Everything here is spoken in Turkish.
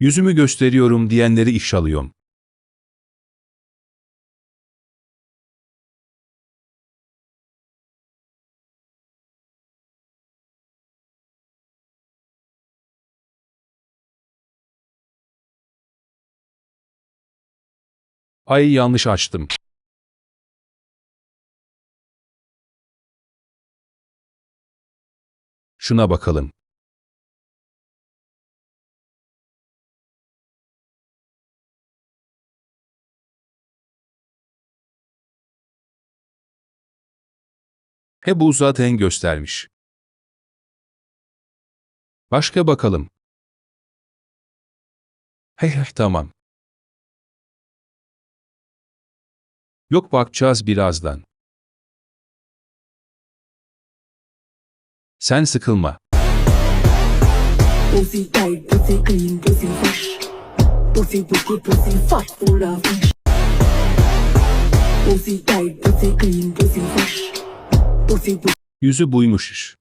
Yüzümü gösteriyorum diyenleri ifşalıyorum. Ay yanlış açtım. Şuna bakalım. He bu zaten göstermiş. Başka bakalım. Hey tamam. Yok bakacağız birazdan. Sen sıkılma. Pussy tight, pussy clean, pussy fresh. Pussy wicked, pussy fat, full of fish. Pussy tight, pussy clean, pussy fresh. Yüzü buymuş iş.